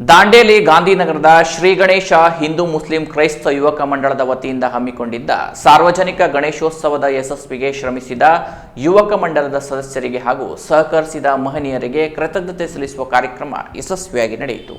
ದಾಂಡೇಲಿ ಗಾಂಧಿನಗರದ ಶ್ರೀ ಗಣೇಶ ಹಿಂದೂ ಮುಸ್ಲಿಂ ಕ್ರೈಸ್ತ ಯುವಕ ಮಂಡಳದ ವತಿಯಿಂದ ಹಮ್ಮಿಕೊಂಡಿದ್ದ ಸಾರ್ವಜನಿಕ ಗಣೇಶೋತ್ಸವದ ಯಶಸ್ವಿಗೆ ಶ್ರಮಿಸಿದ ಯುವಕ ಮಂಡಲದ ಸದಸ್ಯರಿಗೆ ಹಾಗೂ ಸಹಕರಿಸಿದ ಮಹನೀಯರಿಗೆ ಕೃತಜ್ಞತೆ ಸಲ್ಲಿಸುವ ಕಾರ್ಯಕ್ರಮ ಯಶಸ್ವಿಯಾಗಿ ನಡೆಯಿತು.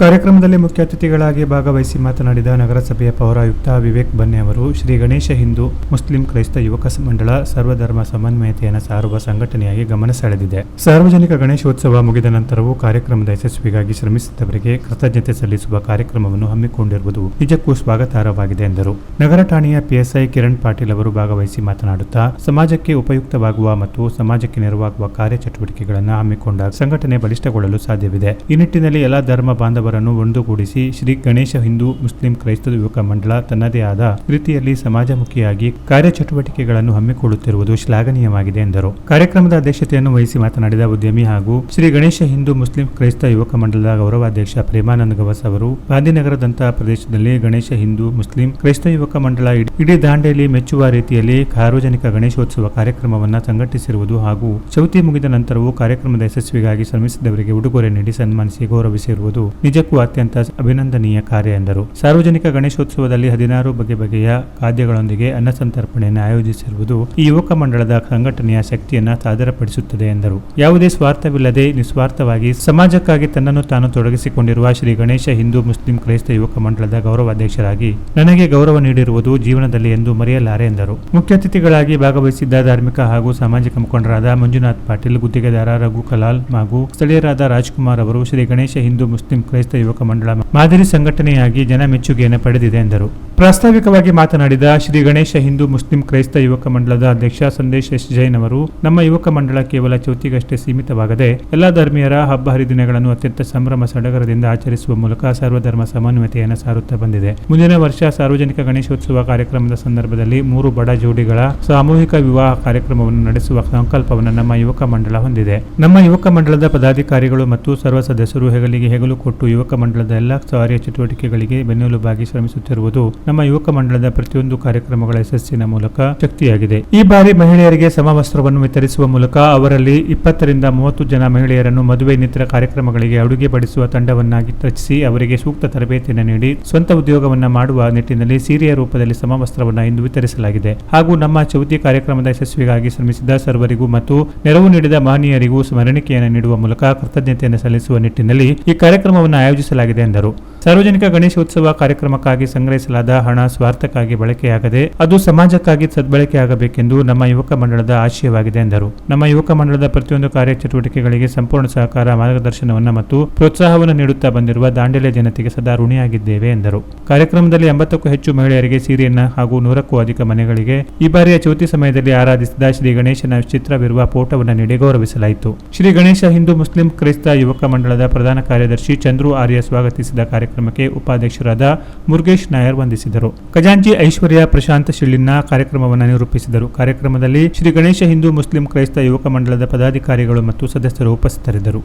ಕಾರ್ಯಕ್ರಮದಲ್ಲಿ ಮುಖ್ಯ ಅತಿಥಿಗಳಾಗಿ ಭಾಗವಹಿಸಿ ಮಾತನಾಡಿದ ನಗರಸಭೆಯ ಪೌರಾಯುಕ್ತ ವಿವೇಕ್ ಬನ್ನೆ ಅವರು, ಶ್ರೀ ಗಣೇಶ ಹಿಂದೂ ಮುಸ್ಲಿಂ ಕ್ರೈಸ್ತ ಯುವಕ ಮಂಡಳ ಸರ್ವಧರ್ಮ ಸಮನ್ವಯತೆಯನ್ನು ಸಾರುವ ಸಂಘಟನೆಯಾಗಿ ಗಮನ ಸೆಳೆದಿದೆ. ಸಾರ್ವಜನಿಕ ಗಣೇಶೋತ್ಸವ ಮುಗಿದ ನಂತರವೂ ಕಾರ್ಯಕ್ರಮದ ಯಶಸ್ವಿಗಾಗಿ ಶ್ರಮಿಸಿದವರಿಗೆ ಕೃತಜ್ಞತೆ ಸಲ್ಲಿಸುವ ಕಾರ್ಯಕ್ರಮವನ್ನು ಹಮ್ಮಿಕೊಂಡಿರುವುದು ನಿಜಕ್ಕೂ ಸ್ವಾಗತಾರ್ಹವಾಗಿದೆ ಎಂದರು. ನಗರ ಠಾಣೆಯ ಪಿಎಸ್ಐ ಕಿರಣ್ ಪಾಟೀಲ್ ಅವರು ಭಾಗವಹಿಸಿ ಮಾತನಾಡುತ್ತಾ, ಸಮಾಜಕ್ಕೆ ಉಪಯುಕ್ತವಾಗುವ ಮತ್ತು ಸಮಾಜಕ್ಕೆ ನೆರವಾಗುವ ಕಾರ್ಯಚಟುವಟಿಕೆಗಳನ್ನು ಹಮ್ಮಿಕೊಂಡ ಸಂಘಟನೆ ಬಲಿಷ್ಠಗೊಳ್ಳಲು ಸಾಧ್ಯವಿದೆ. ಈ ನಿಟ್ಟಿನಲ್ಲಿ ಎಲ್ಲ ಧರ್ಮ ಬಾಂಧವರನ್ನು ಒಂದುಗೂಡಿಸಿ ಶ್ರೀ ಗಣೇಶ ಹಿಂದೂ ಮುಸ್ಲಿಂ ಕ್ರೈಸ್ತ ಯುವಕ ಮಂಡಳ ತನ್ನದೇ ಆದ ರೀತಿಯಲ್ಲಿ ಸಮಾಜಮುಖಿಯಾಗಿ ಕಾರ್ಯಚಟುವಟಿಕೆಗಳನ್ನು ಹಮ್ಮಿಕೊಳ್ಳುತ್ತಿರುವುದು ಶ್ಲಾಘನೀಯವಾಗಿದೆ ಎಂದರು. ಕಾರ್ಯಕ್ರಮದ ಅಧ್ಯಕ್ಷತೆಯನ್ನು ವಹಿಸಿ ಮಾತನಾಡಿದ ಉದ್ಯಮಿ ಹಾಗೂ ಶ್ರೀ ಗಣೇಶ ಹಿಂದೂ ಮುಸ್ಲಿಂ ಕ್ರೈಸ್ತ ಯುವಕ ಮಂಡಳದ ಗೌರವಾಧ್ಯಕ್ಷ ಪ್ರೇಮಾನಂದ ಗವಸ್ ಅವರು ಗಾಂಧಿನಗರದಂತಹ ಪ್ರದೇಶದಲ್ಲಿ ಗಣೇಶ ಹಿಂದೂ ಮುಸ್ಲಿಂ ಕ್ರೈಸ್ತ ಯುವಕ ಮಂಡಳ ಇಡೀ- ದಾಂಡೇಲಿ ಮೆಚ್ಚುವ ರೀತಿಯಲ್ಲಿ ಸಾರ್ವಜನಿಕ ಗಣೇಶೋತ್ಸವ ಕಾರ್ಯಕ್ರಮವನ್ನು ಸಂಘಟಿಸಿರುವುದು ಹಾಗೂ ಚೌತಿ ಮುಗಿದ ನಂತರವೂ ಕಾರ್ಯಕ್ರಮದ ಯಶಸ್ವಿಗಾಗಿ ಶ್ರಮಿಸಿದವರಿಗೆ ಉಡುಗೊರೆ ನೀಡಿ ಸನ್ಮಾನಿಸಿ ಗೌರವಿಸಿರುವುದು ನಿಜಕ್ಕೂ ಅತ್ಯಂತ ಅಭಿನಂದನೀಯ ಕಾರ್ಯ ಎಂದರು. ಸಾರ್ವಜನಿಕ ಗಣೇಶೋತ್ಸವದಲ್ಲಿ ಹದಿನಾರು ಬಗೆ ಬಗೆಯ ಖಾದ್ಯಗಳೊಂದಿಗೆ ಅನ್ನ ಸಂತರ್ಪಣೆಯನ್ನು ಆಯೋಜಿಸಿರುವುದು ಈ ಯುವಕ ಮಂಡಳದ ಸಂಘಟನೆಯ ಶಕ್ತಿಯನ್ನು ಸಾದರಪಡಿಸುತ್ತದೆ ಎಂದರು. ಯಾವುದೇ ಸ್ವಾರ್ಥವಿಲ್ಲದೆ ನಿಸ್ವಾರ್ಥವಾಗಿ ಸಮಾಜಕ್ಕಾಗಿ ತನ್ನನ್ನು ತಾನು ತೊಡಗಿಸಿಕೊಂಡಿರುವ ಶ್ರೀ ಗಣೇಶ ಹಿಂದೂ ಮುಸ್ಲಿಂ ಕ್ರೈಸ್ತ ಯುವಕ ಮಂಡಳದ ಗೌರವಾಧ್ಯಕ್ಷರಾಗಿ ನನಗೆ ಗೌರವ ನೀಡಿರುವುದು ಜೀವನದಲ್ಲಿ ಎಂದು ಮರೆಯಲಾರೆ ಎಂದರು. ಮುಖ್ಯ ಅತಿಥಿಗಳಾಗಿ ಭಾಗವಹಿಸಿದ್ದ ಧಾರ್ಮಿಕ ಹಾಗೂ ಸಾಮಾಜಿಕ ಮುಖಂಡರಾದ ಮಂಜುನಾಥ್ ಪಾಟೀಲ್, ಗುತ್ತಿಗೆದಾರ ರಘು ಕಲಾಲ್ ಹಾಗೂ ಸ್ಥಳೀಯರಾದ ರಾಜ್ಕುಮಾರ್ ಅವರು ಶ್ರೀ ಗಣೇಶ ಹಿಂದೂ ಮುಸ್ಲಿಂ ಕ್ರೈಸ್ತ ಯುವಕ ಮಂಡಳ ಮಾದರಿ ಸಂಘಟನೆಯಾಗಿ ಜನ ಮೆಚ್ಚುಗೆಯನ್ನು ಪಡೆದಿದೆ ಎಂದರು. ಪ್ರಾಸ್ತಾವಿಕವಾಗಿ ಮಾತನಾಡಿದ ಶ್ರೀ ಗಣೇಶ ಹಿಂದೂ ಮುಸ್ಲಿಂ ಕ್ರೈಸ್ತ ಯುವಕ ಮಂಡಳದ ಅಧ್ಯಕ್ಷ ಸಂದೇಶ್ ಎಸ್ ಜೈನ್ ಅವರು, ನಮ್ಮ ಯುವಕ ಮಂಡಳ ಕೇವಲ ಚೌತಿಗಷ್ಟೇ ಸೀಮಿತವಾಗದೆ ಎಲ್ಲಾ ಧರ್ಮೀಯರ ಹಬ್ಬ ಹರಿದಿನಗಳನ್ನು ಅತ್ಯಂತ ಸಂಭ್ರಮ ಸಡಗರದಿಂದ ಆಚರಿಸುವ ಮೂಲಕ ಸರ್ವಧರ್ಮ ಸಮನ್ವಯತೆಯನ್ನು ಸಾರುತ್ತಾ ಬಂದಿದೆ. ಮುಂದಿನ ವರ್ಷ ಸಾರ್ವಜನಿಕ ಗಣೇಶೋತ್ಸವ ಕಾರ್ಯಕ್ರಮದ ಸಂದರ್ಭದಲ್ಲಿ ಮೂರು ಬಡ ಜೋಡಿಗಳ ಸಾಮೂಹಿಕ ವಿವಾಹ ಕಾರ್ಯಕ್ರಮವನ್ನು ನಡೆಸುವ ಸಂಕಲ್ಪವನ್ನು ನಮ್ಮ ಯುವಕ ಮಂಡಳ ಹೊಂದಿದೆ. ನಮ್ಮ ಯುವಕ ಮಂಡಳದ ಪದಾಧಿಕಾರಿಗಳು ಮತ್ತು ಸರ್ವ ಸದಸ್ಯರು ಹೆಗಲಿಗೆ ಹೆಗಲು ಕೊಟ್ಟು ಯುವಕ ಮಂಡಳದ ಎಲ್ಲ ಕಾರ್ಯ ಚಟುವಟಿಕೆಗಳಿಗೆ ಬೆನ್ನೆಲುಬಾಗಿ ಶ್ರಮಿಸುತ್ತಿರುವುದು ನಮ್ಮ ಯುವಕ ಮಂಡಳದ ಪ್ರತಿಯೊಂದು ಕಾರ್ಯಕ್ರಮಗಳ ಯಶಸ್ಸಿನ ಮೂಲಕ ಶಕ್ತಿಯಾಗಿದೆ. ಈ ಬಾರಿ ಮಹಿಳೆಯರಿಗೆ ಸಮವಸ್ತ್ರವನ್ನು ವಿತರಿಸುವ ಮೂಲಕ ಅವರಲ್ಲಿ ಇಪ್ಪತ್ತರಿಂದ ಮೂವತ್ತು ಜನ ಮಹಿಳೆಯರನ್ನು ಮದುವೆ ಇನ್ನಿತರ ಕಾರ್ಯಕ್ರಮಗಳಿಗೆ ಅಡುಗೆ ಪಡಿಸುವ ತಂಡವನ್ನಾಗಿ ರಚಿಸಿ ಅವರಿಗೆ ಸೂಕ್ತ ತರಬೇತಿಯನ್ನು ನೀಡಿ ಸ್ವಂತ ಉದ್ಯೋಗವನ್ನು ಮಾಡುವ ನಿಟ್ಟಿನಲ್ಲಿ ಸೀರೆಯ ರೂಪದಲ್ಲಿ ಸಮವಸ್ತ್ರವನ್ನು ಇಂದು ವಿತರಿಸಲಾಗಿದೆ. ಹಾಗೂ ನಮ್ಮ ಚೌತಿ ಕಾರ್ಯಕ್ರಮದ ಯಶಸ್ವಿಗಾಗಿ ಶ್ರಮಿಸಿದ ಸರ್ವರಿಗೂ ಮತ್ತು ನೆರವು ನೀಡಿದ ಮಹನೀಯರಿಗೂ ಸ್ಮರಣಿಕೆಯನ್ನು ನೀಡುವ ಮೂಲಕ ಕೃತಜ್ಞತೆಯನ್ನು ಸಲ್ಲಿಸುವ ನಿಟ್ಟಿನಲ್ಲಿ ಈ ಕಾರ್ಯಕ್ರಮವನ್ನು ಆಯೋಜಿಸಲಾಗಿದೆ ಎಂದರು. ಸಾರ್ವಜನಿಕ ಗಣೇಶೋತ್ಸವ ಕಾರ್ಯಕ್ರಮಕ್ಕಾಗಿ ಸಂಗ್ರಹಿಸಲಾದ ಹಣ ಸ್ವಾರ್ಥಕ್ಕಾಗಿ ಬಳಕೆಯಾಗದೆ ಅದು ಸಮಾಜಕ್ಕಾಗಿ ಸದ್ಬಳಕೆಯಾಗಬೇಕೆಂದು ನಮ್ಮ ಯುವಕ ಮಂಡಳದ ಆಶಯವಾಗಿದೆ ಎಂದರು. ನಮ್ಮ ಯುವಕ ಮಂಡಳದ ಪ್ರತಿಯೊಂದು ಕಾರ್ಯಚಟುವಟಿಕೆಗಳಿಗೆ ಸಂಪೂರ್ಣ ಸಹಕಾರ ಮಾರ್ಗದರ್ಶನವನ್ನು ಮತ್ತು ಪ್ರೋತ್ಸಾಹವನ್ನು ನೀಡುತ್ತಾ ಬಂದಿರುವ ದಾಂಡೇಲೆ ಜನತೆಗೆ ಸದಾ ಋಣಿಯಾಗಿದ್ದೇವೆ ಎಂದರು. ಕಾರ್ಯಕ್ರಮದಲ್ಲಿ ಎಂಬತ್ತಕ್ಕೂ ಹೆಚ್ಚು ಮಹಿಳೆಯರಿಗೆ ಸೀರೆಯನ್ನ ಹಾಗೂ ನೂರಕ್ಕೂ ಅಧಿಕ ಮನೆಗಳಿಗೆ ಈ ಬಾರಿಯ ಚೌತಿ ಸಮಯದಲ್ಲಿ ಆರಾಧಿಸಿದ ಶ್ರೀ ಗಣೇಶನ ಚಿತ್ರವಿರುವ ಫೋಟೋವನ್ನು ನೀಡಿ ಗೌರವಿಸಲಾಯಿತು. ಶ್ರೀ ಗಣೇಶ ಹಿಂದೂ ಮುಸ್ಲಿಂ ಕ್ರೈಸ್ತ ಯುವಕ ಮಂಡಳದ ಪ್ರಧಾನ ಕಾರ್ಯದರ್ಶಿ ಚಂದ್ರು ಆರ್ಯ ಸ್ವಾಗತಿಸಿದ ಕಾರ್ಯಕ್ರಮಕ್ಕೆ ಉಪಾಧ್ಯಕ್ಷರಾದ ಮುರುಗೇಶ್ ನಾಯರ್ ವಂದಿಸಿದರು. ಖಜಾಂಚಿ ಐಶ್ವರ್ಯ ಪ್ರಶಾಂತ್ ಶಿಳ್ಳಿನ ಕಾರ್ಯಕ್ರಮವನ್ನು ನಿರೂಪಿಸಿದರು. ಕಾರ್ಯಕ್ರಮದಲ್ಲಿ ಶ್ರೀ ಗಣೇಶ ಹಿಂದೂ ಮುಸ್ಲಿಂ ಕ್ರೈಸ್ತ ಯುವಕ ಮಂಡಳದ ಪದಾಧಿಕಾರಿಗಳು ಮತ್ತು ಸದಸ್ಯರು ಉಪಸ್ಥಿತರಿದ್ದರು.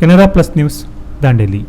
Canara plus news, Dandeli.